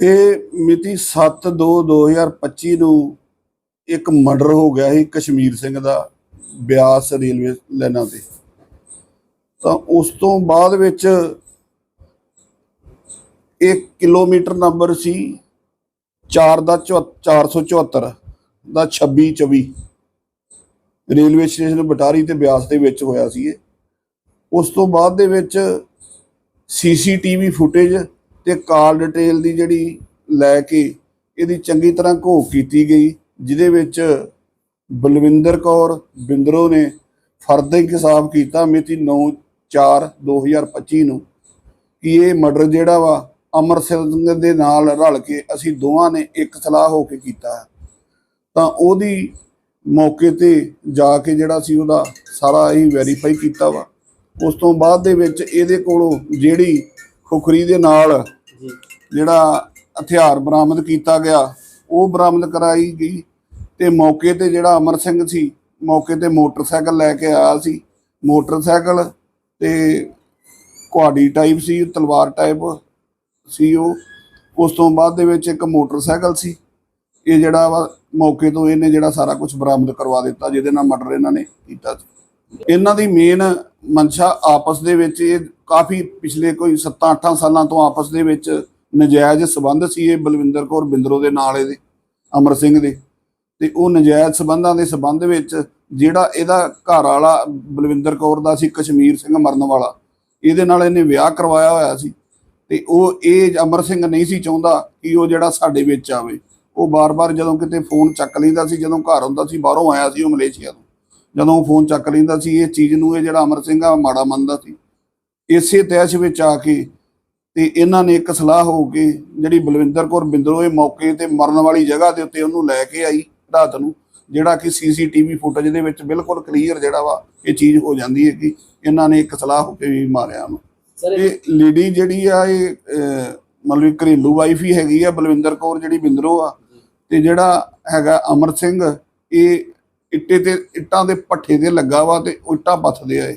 ਇਹ ਮਿਤੀ 7/2/2025 ਨੂੰ ਇੱਕ ਮਰਡਰ ਹੋ ਗਿਆ ਸੀ ਕਸ਼ਮੀਰ ਸਿੰਘ ਦਾ ਬਿਆਸ ਰੇਲਵੇ ਲਾਈਨਾਂ ਤੇ। ਤਾਂ ਉਸ ਤੋਂ ਬਾਅਦ ਵਿੱਚ ਇੱਕ ਕਿਲੋਮੀਟਰ ਨੰਬਰ ਸੀ 4 ਦਾ 474 ਦਾ 2624 ਰੇਲਵੇ ਸਟੇਸ਼ਨ ਬਟਾਰੀ ਤੇ ਬਿਆਸ ਦੇ ਵਿੱਚ ਹੋਇਆ ਸੀ ਇਹ। ਉਸ ਤੋਂ ਬਾਅਦ ਦੇ ਵਿੱਚ ਸੀਸੀਟੀਵੀ ਫੁਟੇਜ ਤੇ ਕਾਲ ਡਿਟੇਲ ਦੀ ਜਿਹੜੀ ਲੈ ਕੇ ਇਹਦੀ ਚੰਗੀ ਤਰ੍ਹਾਂ ਘੋਖ ਕੀਤੀ ਗਈ, ਜਿਹਦੇ ਵਿੱਚ ਬਲਵਿੰਦਰ ਕੌਰ ਬਿੰਦਰੋ ਨੇ ਫਰਦ ਇਨਕਸ਼ਾਫ ਕੀਤਾ ਮਿਤੀ 9/4/2025 ਨੂੰ ਕਿ ਇਹ ਮਰਡਰ ਜਿਹੜਾ ਵਾ ਅਮਰ ਸਿੰਘ ਦੇ ਨਾਲ ਰਲ ਕੇ ਅਸੀਂ ਦੋਵਾਂ ਨੇ ਇੱਕ ਸਲਾਹ ਹੋ ਕੇ ਕੀਤਾ ਤਾਂ ਉਹਦੀ ਮੌਕੇ ਤੇ ਜਾ ਕੇ ਜਿਹੜਾ ਸੀ ਉਹਦਾ ਸਾਰਾ ਹੀ ਵੈਰੀਫਾਈ ਕੀਤਾ ਵਾ। ਉਸ ਤੋਂ ਬਾਅਦ ਦੇ ਵਿੱਚ ਇਹਦੇ ਕੋਲੋਂ ਜਿਹੜੀ ਖੁਖਰੀ ਦੇ ਨਾਲ ਜਿਹੜਾ ਹਥਿਆਰ ਬਰਾਮਦ ਕੀਤਾ ਗਿਆ, ਉਹ ਬਰਾਮਦ ਕਰਾਈ ਗਈ ਤੇ ਮੌਕੇ ਤੇ ਜਿਹੜਾ ਅਮਰ ਸਿੰਘ ਸੀ, ਮੌਕੇ ਤੇ ਮੋਟਰਸਾਈਕਲ ਲੈ ਕੇ ਆਇਆ ਸੀ। ਮੋਟਰਸਾਈਕਲ ਤੇ ਕੁਹਾੜੀ ਟਾਈਪ ਸੀ, ਤਲਵਾਰ ਟਾਈਪ ਸੀ ਉਹ। ਉਸ ਤੋਂ ਬਾਅਦ ਦੇ ਵਿੱਚ ਇੱਕ ਮੋਟਰਸਾਈਕਲ ਸੀ। ਇਹ ਜਿਹੜਾ ਵਾ, ਮੌਕੇ ਤੋਂ ਇਹਨੇ ਜਿਹੜਾ ਸਾਰਾ ਕੁਝ ਬਰਾਮਦ ਕਰਵਾ ਦਿੱਤਾ, ਜਿਹਦੇ ਨਾਲ ਮਰਡਰ ਇਹਨਾਂ ਨੇ ਕੀਤਾ ਸੀ। ਇਹਨਾਂ ਦੀ ਮੇਨ ਮਨਸ਼ਾ ਆਪਸ ਦੇ ਵਿੱਚ, ਇਹ ਕਾਫੀ ਪਿਛਲੇ ਕੋਈ 7-8 ਸਾਲਾਂ ਤੋਂ ਆਪਸ ਦੇ ਵਿੱਚ ਨਜਾਇਜ਼ ਸਬੰਧ ਸੀ ਇਹ ਬਲਵਿੰਦਰ ਕੌਰ ਬਿੰਦਰੋ ਦੇ ਨਾਲ ਇਹਦੇ, ਅਮਰ ਸਿੰਘ ਦੇ। ਤੇ ਉਹ ਨਜਾਇਜ਼ ਸਬੰਧਾਂ ਦੇ ਸਬੰਧ ਵਿੱਚ ਜਿਹੜਾ ਇਹਦਾ ਘਰ ਵਾਲਾ ਬਲਵਿੰਦਰ ਕੌਰ ਦਾ ਸੀ, ਕਸ਼ਮੀਰ ਸਿੰਘ ਮਰਨ ਵਾਲਾ, ਇਹਦੇ ਨਾਲ ਇਹਨੇ ਵਿਆਹ ਕਰਵਾਇਆ ਹੋਇਆ ਸੀ। ਤੇ ਉਹ ਇਹ ਅਮਰ ਸਿੰਘ ਨਹੀਂ ਸੀ ਚਾਹੁੰਦਾ ਕਿ ਉਹ ਜਿਹੜਾ ਸਾਡੇ ਵਿੱਚ ਆਵੇ। ਉਹ ਬਾਰ-ਬਾਰ ਜਦੋਂ ਕਿਤੇ ਫੋਨ ਚੱਕ ਲੈਂਦਾ ਸੀ, ਜਦੋਂ ਘਰ ਹੁੰਦਾ ਸੀ, ਬਾਹਰੋਂ ਆਇਆ ਸੀ ਉਹ ਮਲੇਸ਼ੀਆ ਤੋਂ। ਜਦੋਂ ਉਹ ਫੋਨ ਚੱਕ ਲੈਂਦਾ ਸੀ, ਇਹ ਚੀਜ਼ ਨੂੰ ਇਹ ਜਿਹੜਾ ਅਮਰ ਸਿੰਘ ਆ, ਮਾੜਾ ਮੰਨਦਾ ਸੀ। ਇਸੇ ਤੈਸ਼ ਵਿੱਚ ਆ ਕੇ ਤੇ ਇਹਨਾਂ ਨੇ ਇੱਕ ਸਲਾਹ ਹੋ ਕੇ ਜਿਹੜੀ ਬਲਵਿੰਦਰ ਕੌਰ ਬਿੰਦਰੋ ਇਹ ਮੌਕੇ ਤੇ ਮਰਨ ਵਾਲੀ ਜਗ੍ਹਾ ਦੇ ਉੱਤੇ ਉਹਨੂੰ ਲੈ ਕੇ ਆਈ ਰਾਤ ਨੂੰ ਜਿਹੜਾ ਕਿ ਸੀਸੀਟੀਵੀ ਫੁਟੇਜ ਦੇ ਵਿੱਚ ਬਿਲਕੁਲ ਕਲੀਅਰ ਜਿਹੜਾ ਵਾ ਇਹ ਚੀਜ਼ ਹੋ ਜਾਂਦੀ ਹੈ ਕਿ ਇਹਨਾਂ ਨੇ ਇੱਕ ਸਲਾਹ ਹੋ ਕੇ ਵੀ ਮਾਰਿਆ ਉਹਨੂੰ ਇਹ ਲੇਡੀ ਜਿਹੜੀ ਆ ਇਹ ਮਤਲਬ ਘਰੇਲੂ ਵਾਈਫ ਹੀ ਹੈਗੀ ਆ ਬਲਵਿੰਦਰ ਕੌਰ ਜਿਹੜੀ ਬਿੰਦਰੋ ਆ ਤੇ ਜਿਹੜਾ ਹੈਗਾ ਅਮਰ ਸਿੰਘ ਇਹ ਇੱਟੇ ਤੇ ਇੱਟਾਂ ਦੇ ਪੱਠੇ ਤੇ ਲੱਗਾ ਵਾ ਤੇ ਉਹ ਇੱਟਾਂ ਪੱਥਦੇ ਆ ਇਹ।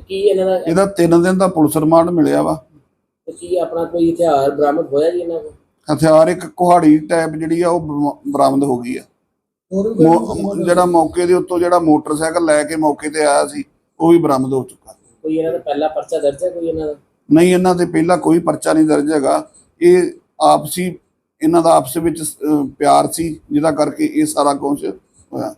ਕੀ ਇਹਨਾਂ ਦਾ ਇਹਦਾ 3 ਦਿਨ ਦਾ ਪੁਲਿਸ ਰਿਮਾਂਡ ਮਿਲਿਆ ਵਾ ਤੇ ਕੀ ਆਪਣਾ ਕੋਈ ਹਥਿਆਰ ਬਰਾਮਦ ਹੋਇਆ ਜੀ ਇਹਨਾਂ ਕੋਲ? ਹਥਿਆਰ ਇੱਕ ਕੁਹਾੜੀ ਟਾਈਪ ਜਿਹੜੀ ਆ ਉਹ ਬਰ- ਬਰਾਮਦ ਹੋ ਗਈ ਆ। ਮੋ- ਜਿਹੜਾ ਮੌਕੇ ਦੇ ਉੱਤੋਂ ਜਿਹੜਾ ਮੋਟਰਸਾਈਕਲ ਲੈ ਕੇ ਮੌਕੇ ਤੇ ਆਇਆ ਸੀ ਉਹ ਵੀ ਬਰਾਮਦ ਹੋ ਚੁੱਕਾ। ਕੋਈ ਇਹਨਾਂ ਦਾ ਪਹਿਲਾ ਪਰਚਾ ਦਰਜ ਹੈ ਕੋਈ ਇਹਨਾਂ ਦਾ? ਨਹੀਂ ਇਹਨਾਂ ਤੇ ਪਹਿਲਾਂ ਕੋਈ ਪਰਚਾ ਨਹੀਂ ਦਰਜ ਹੈਗਾ। ਇਹ ਆਪਸੀ ਇਹਨਾਂ ਦਾ ਆਪਸ ਵਿੱਚ ਅਹ, ਪਿਆਰ ਸੀ ਜਿਹਦਾ ਕਰਕੇ ਇਹ ਸਾਰਾ ਕੁਝ ਹੋਇਆ।